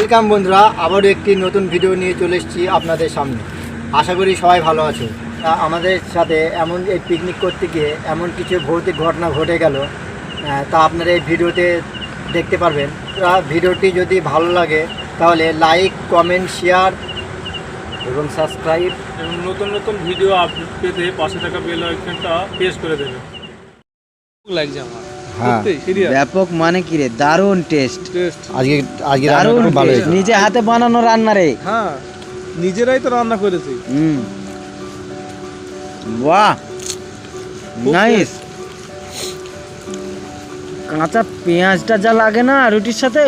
Welcome বন্ধুরা আবারও একটি নতুন ভিডিও নিয়ে চলে এসেছি আপনাদের সামনে। আশা করি সবাই ভালো আছে। তা আমাদের সাথে এমন এই পিকনিক করতে গিয়ে এমন কিছু ভৌতিক ঘটনা ঘটে গেল তা আপনারা এই ভিডিওতে দেখতে পারবেন। ভিডিওটি যদি ভালো লাগে তাহলে লাইক কমেন্ট শেয়ার এবং সাবস্ক্রাইব এবং নতুন নতুন ভিডিও আপডেট পেতে পাশে থাকা বেল আইকনটা প্রেস করে দেবেন। লাগছে আমার। হ্যাঁ। ব্যাপক মানে কি রে? দারুণ টেস্ট টেস্ট আজকে আজকে দারুণ ভালো হয়েছে। নিজে হাতে বানানো রান্না রে। হ্যাঁ নিজেরাই তো রান্না করেছি। হুম। বাহ! নাইস কাঁচা পেঁয়াজটা যা লাগে না রুটির সাথে?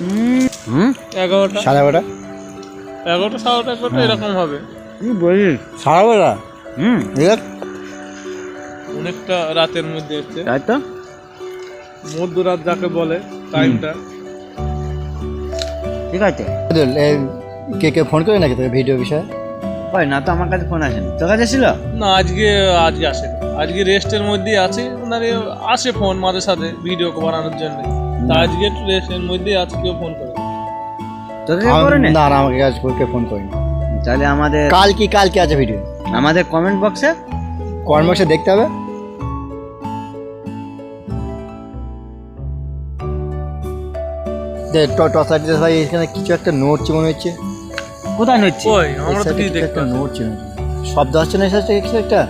হুম। হুম? এগারোটা। সাড়ে বারোটা এগারোটা সাড়ে এগারোটা এরকম হবে। কি বলিস? সাড়ে বারোটা হুম। অনেকটা রাতের মধ্যে এসছে। তাই তো? মধ্যরাত যাকে বলে টাইমটা ঠিক আছে। কে কে ফোন করে নাকি তোকে ভিডিও বিষয়ে? কই না তো আমার কাছে ফোন আসেনি। তোর কাছে ছিল না আজকে আজকে আসে আজকে রেস্টের মধ্যেই আছে। মানে আসে ফোন মাঝে সাথে ভিডিও বানানোর জন্য। তা আজকে একটু রেস্টের মধ্যেই আছে কেউ ফোন করে তোকে করে না না আমাকে কাজ করতে ফোন করিনি। তাহলে আমাদের কাল কি কাল কি আছে ভিডিও আমাদের কমেন্ট বক্সে কর্মসে দেখতে হবে। ভাই এখানে কিছু একটা নড়ছে মনে হচ্ছে। কোথায় ওই আমরা তো কিছু দেখতে? নড়ছে হচ্ছে। শব্দ আসছে না এসে কিছু একটা?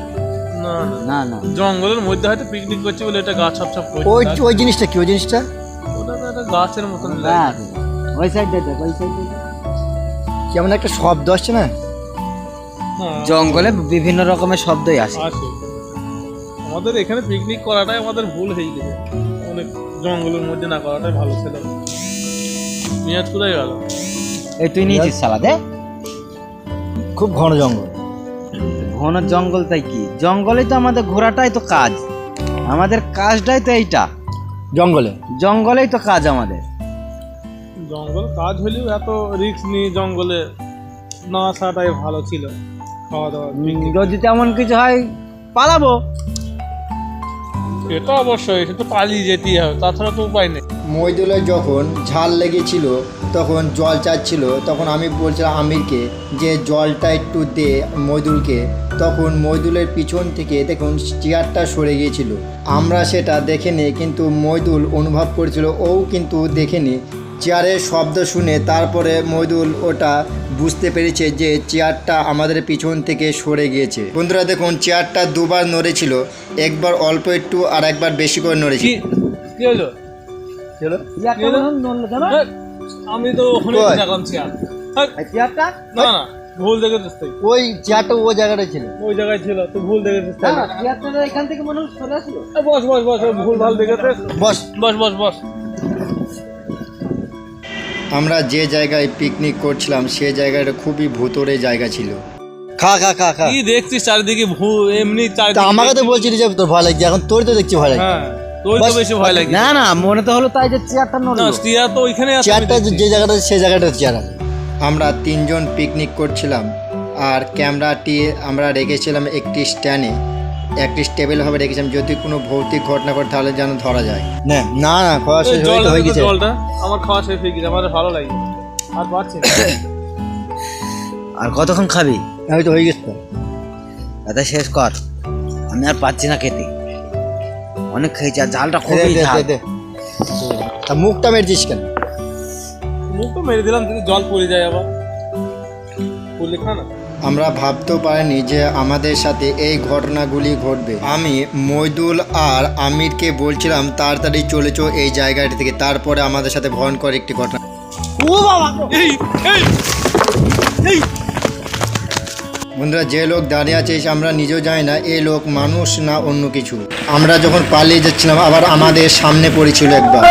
না না। জঙ্গলের মধ্যে হয়তো পিকনিক করছে বলে এটা গাছ ছাপ ছাপ ওই ওই জিনিসটা কি ওই জিনিসটা? ওটা তো একটা গাছের মতন লাগে। ওই সাইড দেখ ওই সাইড কেমন একটা শব্দ আসছে না? জঙ্গলে বিভিন্ন রকমের শব্দই আসে। আছে আমাদের এখানে পিকনিক করাটাই আমাদের ভুল হয়ে গেছে। অনেক জঙ্গলের মধ্যে না করাটাই ভালো ছিল। পেঁয়াজ কোথায় গেল? এই তুই নিয়েছিস সালাদে? খুব ঘন জঙ্গল। ঘন জঙ্গল তাই কি? জঙ্গলেই তো আমাদের ঘোরাটাই তো কাজ। আমাদের কাজটাই তো এইটা। জঙ্গলে? জঙ্গলেই তো কাজ আমাদের। জঙ্গল কাজ হলেও এত রিস্ক নিয়ে জঙ্গলে না আসাটাই ভালো ছিল। খাওয়া দাওয়া যদি তেমন কিছু হয় পালাবো। এটা অবশ্যই সে তো পালিয়ে যেতেই হবে, তাছাড়া তো উপায় নেই। মইদুলে যখন ঝাল লেগেছিল, তখন জল চাচ্ছিল, তখন আমি বলছিলাম আমিরকে যে জলটা একটু দে মইদুলকে তখন মইদুলের পিছন থেকে দেখুন চেয়ারটা সরে গিয়েছিল। আমরা সেটা দেখেনি কিন্তু মইদুল অনুভব করেছিল, ও কিন্তু দেখেনি চেয়ারের শব্দ শুনে তারপরে মইদুল ওটা বুঝতে পেরেছে যে চেয়ারটা আমাদের পিছন থেকে সরে গিয়েছে। বন্ধুরা দেখুন চেয়ারটা দুবার নড়েছিল একবার অল্প একটু আর একবার বেশি করে কি নড়েছিল কি হলো? আমি তো চেয়ারটা? না না ভুল দেখেছিস ওই চেয়ারটা ওই জায়গাটায় ছিল। ওই জায়গায় ছিল তুই ভুল দেখেছিস তাই না? চেয়ারটা এখান থেকে মনে হয় চলে আসলো। বস বস বস ভুল ভালো দেখেছিস। বস। বস বস বস। আমরা যে জায়গায় পিকনিক করছিলাম সে জায়গাটা খুবই ভুতুরে জায়গা ছিল। খা খা খা খা। কি দেখছিস চারিদিকে ভু এমনি তা চারিদিকে আমাকে তো বলছিলি যে তোর ভয় লাগছে এখন তোর তো দেখছি ভয় লাগছে। হ্যাঁ তোর তো বেশি ভয় লাগে না না মনে তো হলো তাই যে চেয়ারটা না নড়লো তো ওইখানে আছে চেয়ারটা। যে জায়গাটা সে জায়গাটা চেয়ার আছে। আমরা তিনজন পিকনিক করছিলাম আর ক্যামেরাটি আমরা রেখেছিলাম একটি স্ট্যান্ডে একটি টেবিল ভাবে রেখেছিলাম। যদি কোনো ভৌতিক ঘটনা ঘটে তাহলে যেন ধরা যায়। না না না খাওয়া শেষ হয়ে জলটা হয়ে গেছে। জলটা। আমার খাওয়া শেষ হয়ে গেছে আমার ভালো লাগে আর পাচ্ছি আর কতক্ষণ খাবি? আমি তো হয়ে গেছে তো। দাদা শেষ কর। আমি আর পাচ্ছি না খেতে। অনেক খেয়েছি আর ঝালটা দে, খুবই দে, দে, দে। তা মুখটা মেরেছিস কেন? মুখটা মেরে দিলাম যদি জল পড়ে যায় আবার। আমরা ভাবতেও পারিনি যে আমাদের সাথে এই ঘটনাগুলি ঘটবে। আমি মইদুল আর আমিরকে বলছিলাম তাড়াতাড়ি চলে চো এই জায়গাটি থেকে। তারপরে আমাদের সাথে ভয়ঙ্কর একটি ঘটনা। এই এই এই। বন্ধুরা যে লোক দাঁড়িয়ে আছে আমরা নিজেও জানি না এই লোক মানুষ না অন্য কিছু। আমরা যখন পালিয়ে যাচ্ছিলাম আবার আমাদের সামনে পড়েছিল একবার।